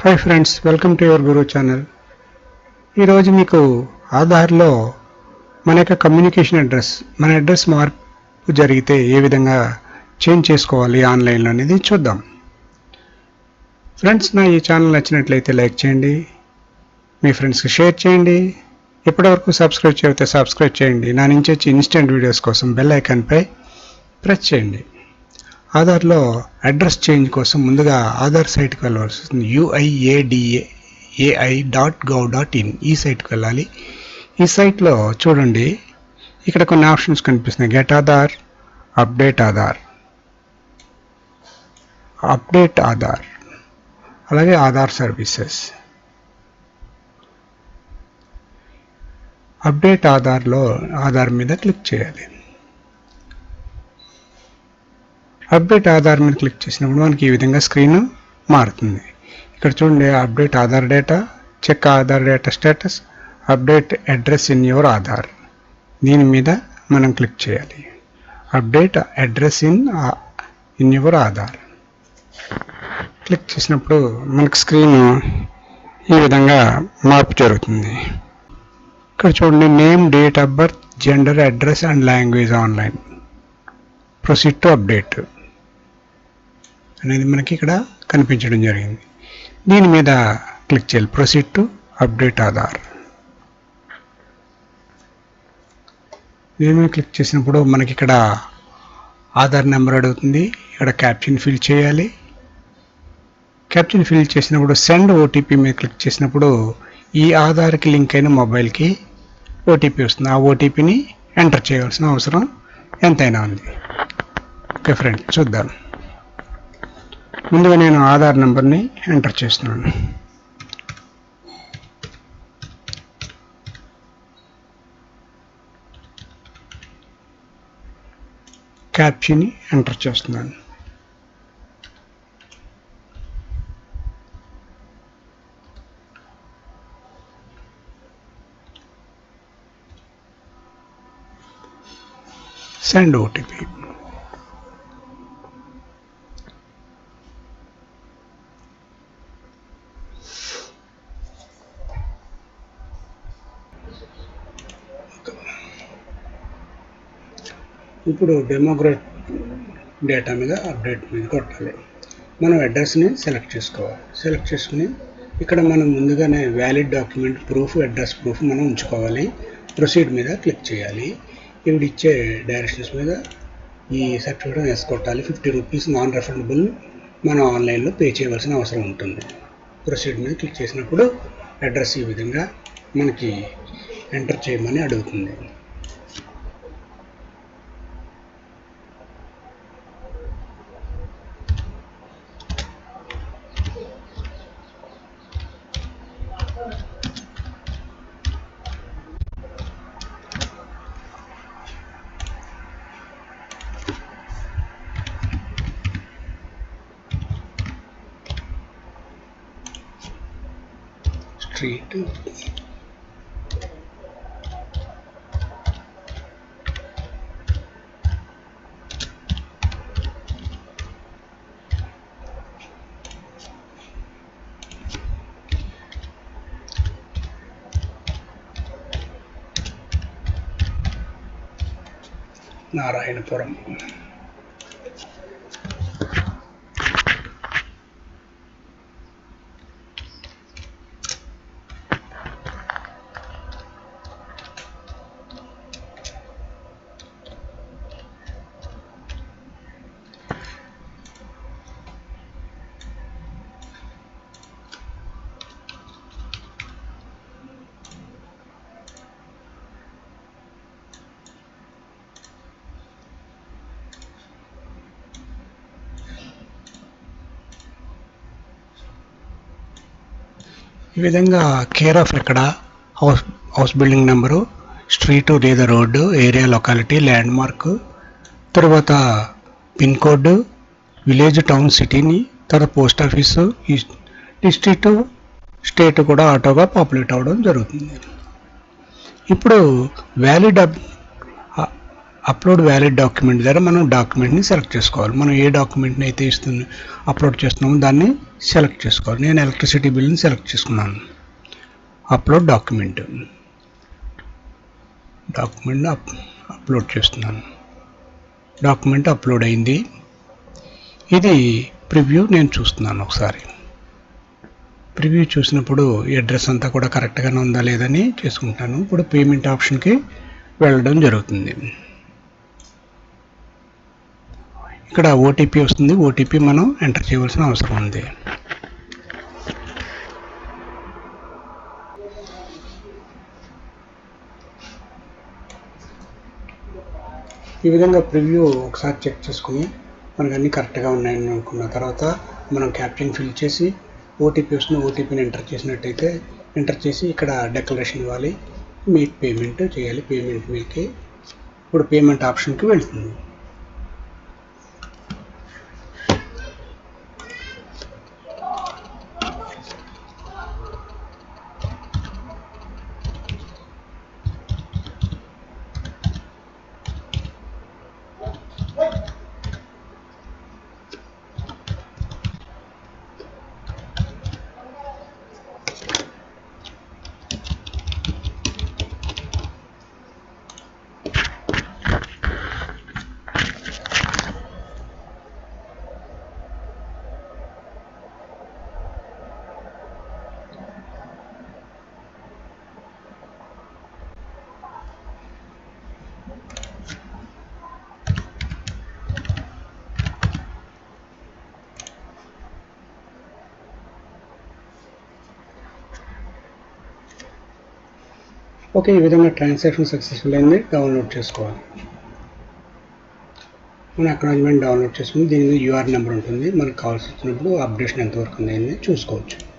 Hi friends welcome to your Guru channel ఈరోజు మీకు ఆధార్లో మన యొక్క కమ్యూనికేషన్ అడ్రస్ మన అడ్రస్ మార్పు జరిగితే ఏ విధంగా చేంజ్ చేసుకోవాలి ఆన్లైన్లో అనేది చూద్దాం. ఫ్రెండ్స్ నా ఈ ఛానల్ నచ్చినట్లయితే లైక్ చేయండి మీ ఫ్రెండ్స్కి షేర్ చేయండి ఇప్పటివరకు సబ్స్క్రైబ్ చేస్తే సబ్స్క్రైబ్ చేయండి నా నుంచి వచ్చి ఇన్స్టెంట్ వీడియోస్ కోసం బెల్ ఐకాన్పై ప్రెస్ చేయండి. ఆధార్లో అడ్రస్ చేంజ్ కోసం ముందుగా ఆధార్ సైట్కి వెళ్ళవలసి వస్తుంది UIADA AI dot gov dot in ఈ సైట్కి వెళ్ళాలి. ఈ సైట్లో చూడండి. ఇక్కడ కొన్ని ఆప్షన్స్ కనిపిస్తున్నాయి. Get Aadhaar update Aadhaar. Update Aadhaar. అలాగే ఆధార్ సర్వీసెస్. అప్డేట్ ఆధార్లో ఆధార్ మీద క్లిక్ చేయాలి. అప్డేట్ ఆధార్ మీద క్లిక్ చేసినప్పుడు మనకి ఈ విధంగా స్క్రీన్ మారుతుంది. ఇక్కడ చూడండి update Aadhaar data check Aadhaar data status update address in your Aadhaar. దీని మీద మనం క్లిక్ చేయాలి. Update address in in your Aadhaar. Click చేసినప్పుడు మనకు స్క్రీన్ ఈ విధంగా మార్పు జరుగుతుంది. ఇక్కడ చూడండి name date of birth gender address and language online proceed to update అనేది మనకి ఇక్కడ కనిపించడం జరిగింది. దీని మీద క్లిక్ చేయాలి. ప్రొసీడ్ టు అప్డేట్ ఆధార్ దీని మీద క్లిక్ చేసినప్పుడు మనకి ఇక్కడ ఆధార్ నెంబర్ అడుగుతుంది. ఇక్కడ క్యాప్షన్ ఫిల్ చేయాలి. క్యాప్షన్ ఫిల్ చేసినప్పుడు సెండ్ ఓటీపీ మీద క్లిక్ చేసినప్పుడు ఈ ఆధార్కి లింక్ అయిన మొబైల్కి ఓటీపీ వస్తుంది. ఆ ఓటీపీని ఎంటర్ చేయవలసిన అవసరం ఎంతైనా ఉంది. ఓకే ఫ్రెండ్ చూద్దాం. ముందుగా నేను ఆధార్ నెంబర్ని ఎంటర్ చేస్తున్నాను. క్యాప్షన్ని ఎంటర్ చేస్తున్నాను. సెండ్ ఓటీపీ ఇప్పుడు డెమోగ్రాఫ్ డేటా మీద అప్డేట్ మీద కొట్టాలి. మనం అడ్రస్ని సెలెక్ట్ చేసుకోవాలి. సెలెక్ట్ చేసుకుని ఇక్కడ మనం ముందుగానే valid document proof address proof మనం ఉంచుకోవాలి. ప్రొసీడ్ మీద క్లిక్ చేయాలి. ఇప్పుడు ఇచ్చే డైరెక్షన్స్ మీద ఈ సర్టిఫికేట్ వేసుకొట్టాలి ఫిఫ్టీ రూపీస్ నాన్ రిఫండబుల్ మనం ఆన్లైన్లో పే చేయవలసిన అవసరం ఉంటుంది. ప్రొసీడ్ మీద క్లిక్ చేసినప్పుడు అడ్రస్ ఈ విధంగా మనకి ఎంటర్ చేయమని అడుగుతుంది. స్ట్రీట్ నారాయణపురం ఈ విధంగా కేర్ ఆఫ్ ఎక్కడ? House house building number street లేదా road area locality landmark తర్వాత పిన్ కోడ్ విలేజ్ టౌన్ సిటీని తర్వాత పోస్ట్ ఆఫీసు డిస్ట్రిక్ట్ స్టేట్ కూడా ఆటోగా పాపులేట్ అవ్వడం జరుగుతుంది. ఇప్పుడు వ్యాలిడ్ అప్లోడ్ వ్యాలిడ్ డాక్యుమెంట్ ద్వారా మనం డాక్యుమెంట్ని సెలెక్ట్ చేసుకోవాలి. మనం ఏ డాక్యుమెంట్ని అయితే ఇస్తుంది అప్లోడ్ చేస్తున్నామో దాన్ని సెలెక్ట్ చేసుకోవాలి. నేను ఎలక్ట్రిసిటీ బిల్ని సెలెక్ట్ చేసుకున్నాను. Upload document. Document up upload చేస్తున్నాను. డాక్యుమెంట్ అప్లోడ్ అయింది. ఇది ప్రివ్యూ నేను చూస్తున్నాను ఒకసారి. ప్రివ్యూ చూసినప్పుడు ఈ అడ్రస్ అంతా కూడా కరెక్ట్గానే ఉందా లేదని చేసుకుంటాను. ఇప్పుడు పేమెంట్ ఆప్షన్కి వెళ్ళడం జరుగుతుంది. ఇక్కడ ఓటీపీ వస్తుంది. ఓటీపీ మనం ఎంటర్ చేయవలసిన అవసరం ఉంది. ఈ విధంగా ప్రివ్యూ ఒకసారి చెక్ చేసుకుని మనకు అన్నీ కరెక్ట్గా ఉన్నాయని అనుకున్న తర్వాత మనం క్యాప్షన్ ఫిల్ చేసి ఓటీపీ వస్తుంది. ఓటీపీని ఎంటర్ చేసినట్టయితే ఎంటర్ చేసి ఇక్కడ డెక్లరేషన్ ఇవ్వాలి. మీకు పేమెంట్ చేయాలి. పేమెంట్ మీకు ఇప్పుడు పేమెంట్ ఆప్షన్కి వెళ్తుంది. ఓకే ఈ విధంగా ట్రాన్సాక్షన్ సక్సెస్ఫుల్ అయింది. డౌన్లోడ్ చేసుకోవాలి. మన అక్నాలజ్మెంట్ డౌన్లోడ్ చేసుకుని దీని మీద యూఆర్ నెంబర్ ఉంటుంది. మనకు కావాల్సి వచ్చినప్పుడు అప్డేషన్ ఎంతవరకు ఉందని చూసుకోవచ్చు.